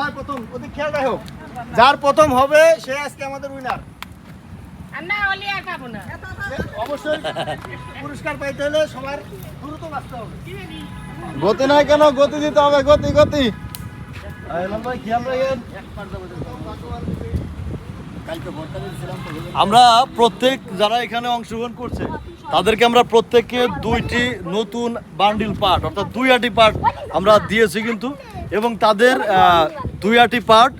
হয় প্রথম ওদের খেয়াল রাখো। যার প্রথম হবে সে আজকে আমাদের উইনার অবশ্যই পুরস্কার পাইতে হলে সবার দ্রুত বাঁচতে হবে। গতি নাই কেন? গতি দিতে হবে গতি গতি। ভাই খেয়াল রাখেন। আমরা প্রত্যেক যারা এখানে অংশগ্রহণ করছে, তাদেরকে আমরা প্রত্যেককে দুইটি নতুন বান্ডিল পার্ট, অর্থাৎ দুই আটি পার্ট আমরা দিয়েছি কিন্তু, এবং তাদের দুই আটি পার্ট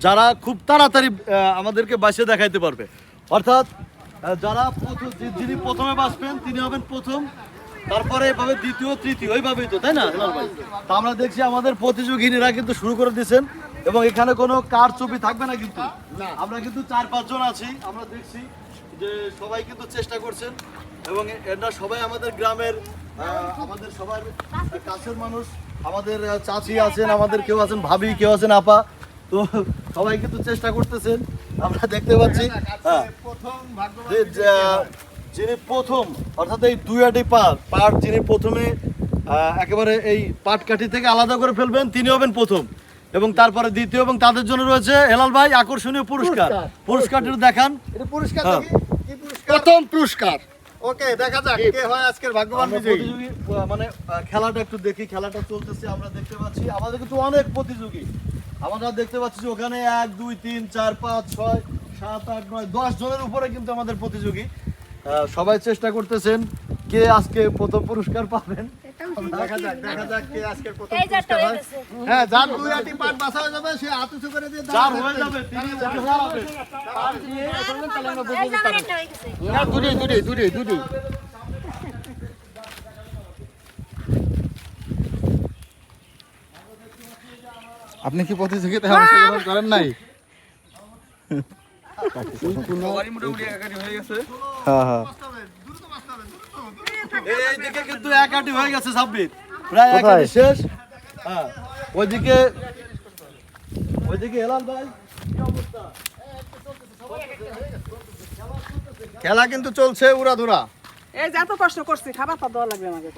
যারা খুব তাড়াতাড়ি আমাদেরকে বাসে দেখাইতে পারবে। অর্থাৎ যারা প্রথম- যিনি প্রথমে বাসবেন তিনি হবেন প্রথম, তারপরে এভাবে দ্বিতীয়, তৃতীয়, ওইভাবেই তো, তাই না ভাই? তা আমরা দেখছি আমাদের প্রতিযোগিনীরা কিন্তু শুরু করে দিয়েছেন। এবং এখানে কোনো কার ছবি থাকবে না কিন্তু। আমরা কিন্তু চার পাঁচজন আছি, আমরা দেখছি যে সবাই কিন্তু চেষ্টা করছেন এবং এ- এরা সবাই আমাদের গ্রামের আমাদের সবার কাছের মানুষ, আমাদের চাচি আছেন, আমাদের কেউ আছেন, ভাবি, কেউ আছেন, আপা। তো সবাই কিন্তু চেষ্টা করতেছেন, আমরা দেখতে পাচ্ছি হ্যাঁ। যিনি প্রথম, অর্থাৎ এই দুই আটি পাট পাট যিনি প্রথমে একেবারে এই পাটকাঠি থেকে আলাদা করে ফেলবেন, তিনি হবেন প্রথম। এবং তারপরে দ্বিতীয় এবং তাদের জন্য রয়েছে হেলাল ভাই আকর্ষণীয় পুরস্কার। পুরস্কার। পুরস্কারটি দেখান। পুরস্কার হ্যাঁ। পুরস্কার? প্রথম পুরস্কার। ওকে দেখা যাক কে? হয় আজকের ভাগ্যবান বিজয়ী। মানে খেলাটা একটু দেখি খেলাটা চলতেছে আমরা দেখতে পাচ্ছি। আমাদের কিন্তু অনেক প্রতিযোগী। আমরা দেখতে পাচ্ছি যে ওখানে এক দুই তিন চার পাঁচ ছয় সাত আট নয় দশ জনের উপরে কিন্তু আমাদের প্রতিযোগী। আহ, সবাই চেষ্টা করতেছেন কে আজকে প্রথম পুরস্কার পাবেন। দেখা যাক দেখা যাক কে আজকের প্রথম এই হয়ে। গেছে। হ্যাঁ যার দুই আটি পাট বাসা হয়ে যাবে সে হাত উঁচু করে দিয়ে যার হয়ে যাবে তিনি হয়ে দুটি দুটি দুটি দুটি। আপনি কি প্রতিযোগিতায় অংশগ্রহণ করেন নাই? হ্যাঁ হ্যাঁ। এই দিকে কিন্তু এক আটি হয়ে গেছে সাব্বির প্রায় এক কোথায়? আটি শেষ। হ্যাঁ ওইদিকে ওইদিকে হেলাল ভাই। কি অবস্থা খেলা কিন্তু চলছে উড়াধুরা। এই যে এত কষ্ট করছি খাবার তো দেওয়া লাগবে আমাকে।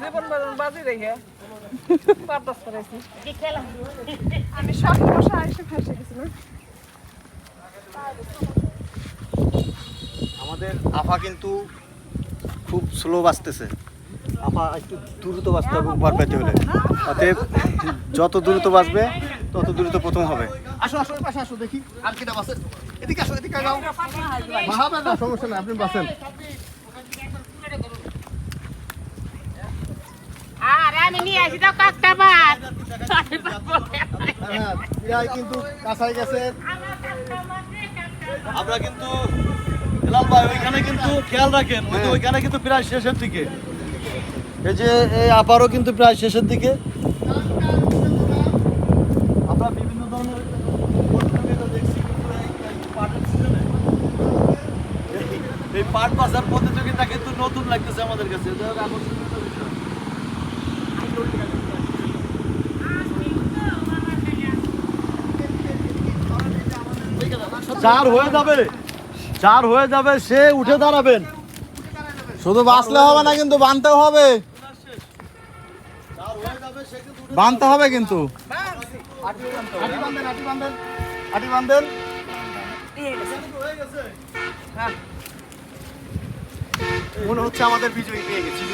জীবন বাজি রেখে করেছি আমি সব মশা এসে ফেসে গেছিলাম আমাদের আফা কিন্তু খুব স্লো বাঁচতেছে আফা একটু দ্রুত বাঁচতে হবে উপহার পেতে হলে। অতএব যত দ্রুত বাঁচবে তত দ্রুত প্রথম হবে। আসো আসো পাশে আসো দেখি আর কিটা বাঁচে এদিকে আসো এদিকে যাও। বাহাবে না সমস্যা নাই আপনি বাঁচেন। আর আমি নিয়ে আসি দাও কাকটা ভাত হ্যাঁ কিন্তু কাছাই গেছে। আমরা কিন্তু হেলাল ভাই ওইখানে কিন্তু খেয়াল রাখেন ওই যে ওইখানে কিন্তু প্রায় শেষের দিকে। এই যে এই আপারও কিন্তু প্রায় শেষের দিকে। আমরা বিভিন্ন ধরনের দেখছি এই- পাট বাজার প্রতিযোগিতা কিন্তু নতুন লাগতেছে আমাদের কাছে। যার হয়ে যাবে যার হয়ে যাবে সে উঠে দাঁড়াবেন। শুধু বাঁচলে হবে না কিন্তু বানতেও হবে। হয়ে বানতে হবে কিন্তু। আটি বান্ধেন আটি বান্ধেন আটি বান্ধেন গেছে মনে হচ্ছে আমাদের বিজয়ী পেয়ে গেছি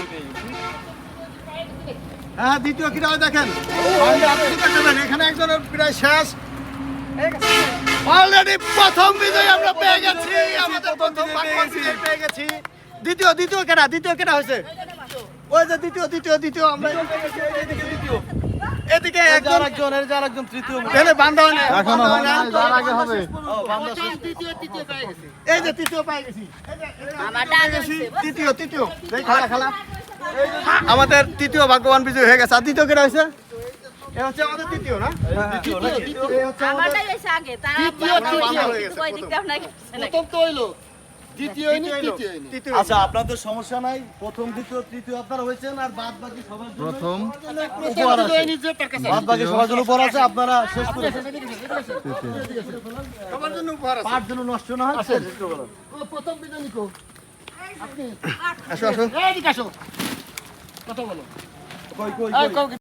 হ্যাঁ দ্বিতীয় কিরা হয় দেখেন? এখানে একজনের প্রায় শেষ। অলরেডি প্রথম বিজয় আমরা পেয়ে গেছি আমাদের প্রথম পেয়ে গেছি। দ্বিতীয় দ্বিতীয় কেটা দ্বিতীয় কেটা হয়েছে। ওই যে দ্বিতীয় দ্বিতীয় দ্বিতীয় আমরা এদিকে একজন আরেকজন এই যে আরেকজন তৃতীয় হয় না। এখনও হয় নাই, যার আগে হবে। ও, বান্দা শেষ। এই যে তৃতীয় পেয়ে গেছি। গেছি তৃতীয় তৃতীয়। এই খেলা খেলা। আমাদের তৃতীয় ভাগ্যবান বিজয় হয়ে গেছে। আর দ্বিতীয় কেটা হয়েছে? হচ্ছে আমাদের তৃতীয় না? তৃতীয় আমারটাই আগে তারা ওই দিকটা প্রথম। তো হইল। আচ্ছা আপনাদের সমস্যা নাই। প্রথম দ্বিতীয় তৃতীয় আপনারা হয়েছেন আর বাদ বাকি সবার জন্য প্রথম। বাদ বাকি সবার জন্য উপহার আছে আপনারা শেষ করে সবার জন্য উপহার আছে। পাঁচ জন্য নষ্ট না হয় শেষ করে বলো। আসো আসো। কই কই